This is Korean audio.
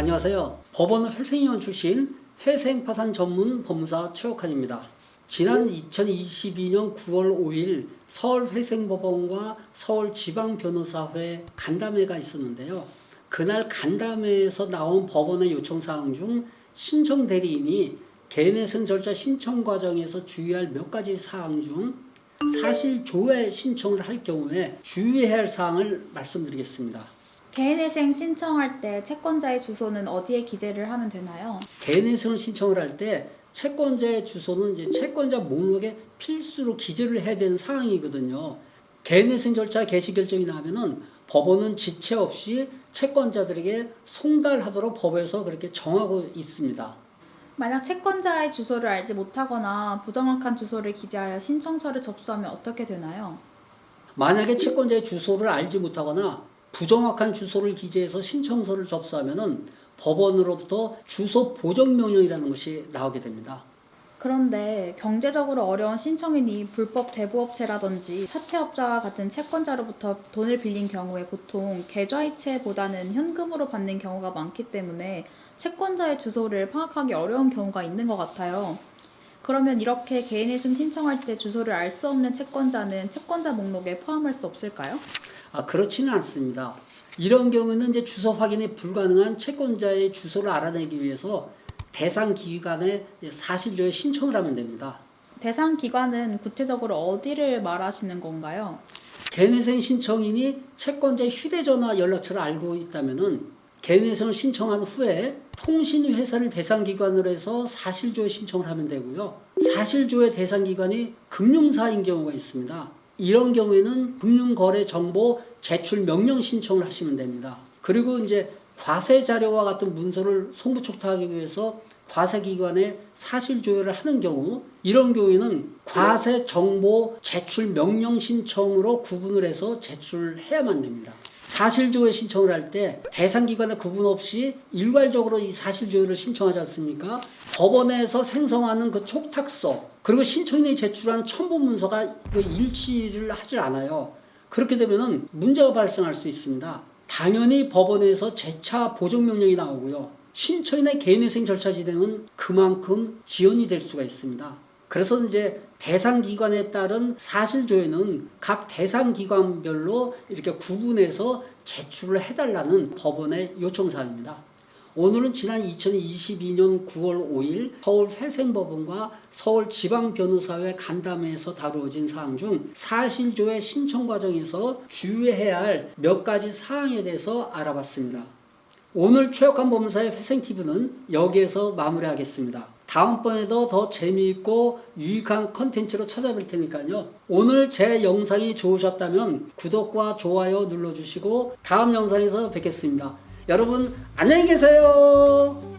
안녕하세요. 법원 회생위원 출신 회생파산 전문 법무사 최옥환입니다. 지난 2022년 9월 5일 서울회생법원과 서울지방변호사회 간담회가 있었는데요. 그날 간담회에서 나온 법원의 요청사항 중 신청 대리인이 개내승 절차 신청 과정에서 주의할 몇 가지 사항 중 사실 조회 신청을 할 경우에 주의해야 할 사항을 말씀드리겠습니다. 개인회생 신청할 때 채권자의 주소는 어디에 기재를 하면 되나요? 개인회생을 신청을 할 때 채권자의 주소는 이제 채권자 목록에 필수로 기재를 해야 되는 사항이거든요. 개인회생 절차 개시 결정이 나면은 법원은 지체 없이 채권자들에게 송달하도록 법에서 그렇게 정하고 있습니다. 만약 채권자의 주소를 알지 못하거나 부정확한 주소를 기재하여 신청서를 접수하면 어떻게 되나요? 만약에 채권자의 주소를 알지 못하거나 부정확한 주소를 기재해서 신청서를 접수하면은 법원으로부터 주소 보정 명령이라는 것이 나오게 됩니다. 그런데 경제적으로 어려운 신청인이 불법 대부업체라든지 사채업자와 같은 채권자로부터 돈을 빌린 경우에 보통 계좌이체보다는 현금으로 받는 경우가 많기 때문에 채권자의 주소를 파악하기 어려운 경우가 있는 것 같아요. 그러면 이렇게 개인회생 신청할 때 주소를 알 수 없는 채권자는 채권자 목록에 포함할 수 없을까요? 아, 그렇지는 않습니다. 이런 경우는 이제 주소 확인이 불가능한 채권자의 주소를 알아내기 위해서 대상 기관에 사실조회 신청을 하면 됩니다. 대상 기관은 구체적으로 어디를 말하시는 건가요? 개인회생 신청인이 채권자의 휴대전화 연락처를 알고 있다면은 개인회생을 신청한 후에 통신회사를 대상기관으로 해서 사실조회 신청을 하면 되고요. 사실조회 대상기관이 금융사인 경우가 있습니다. 이런 경우에는 금융거래정보 제출 명령 신청을 하시면 됩니다. 그리고 이제 과세 자료와 같은 문서를 송부촉탁하기 위해서 과세기관에 사실조회를 하는 경우 이런 경우에는 과세 정보 제출 명령 신청으로 구분을 해서 제출해야만 됩니다. 사실조회 신청을 할 때 대상기관에 구분 없이 일괄적으로 이 사실조회를 신청하지 않습니까? 법원에서 생성하는 그 촉탁서 그리고 신청인이 제출한 첨부 문서가 그 일치를 하질 않아요. 그렇게 되면은 문제가 발생할 수 있습니다. 당연히 법원에서 재차 보정 명령이 나오고요. 신청인의 개인회생 절차 진행은 그만큼 지연이 될 수가 있습니다. 그래서 이제 대상 기관에 따른 사실 조회는 각 대상 기관별로 이렇게 구분해서 제출을 해달라는 법원의 요청 사항입니다. 오늘은 지난 2022년 9월 5일 서울 회생법원과 서울지방변호사회 간담회에서 다루어진 사항 중 사실조회 신청 과정에서 주의해야 할 몇 가지 사항에 대해서 알아봤습니다. 오늘 최혁한 법무사의 회생TV는 여기에서 마무리하겠습니다. 다음번에도 더 재미있고 유익한 컨텐츠로 찾아뵐 테니까요. 오늘 제 영상이 좋으셨다면 구독과 좋아요 눌러주시고 다음 영상에서 뵙겠습니다. 여러분 안녕히 계세요.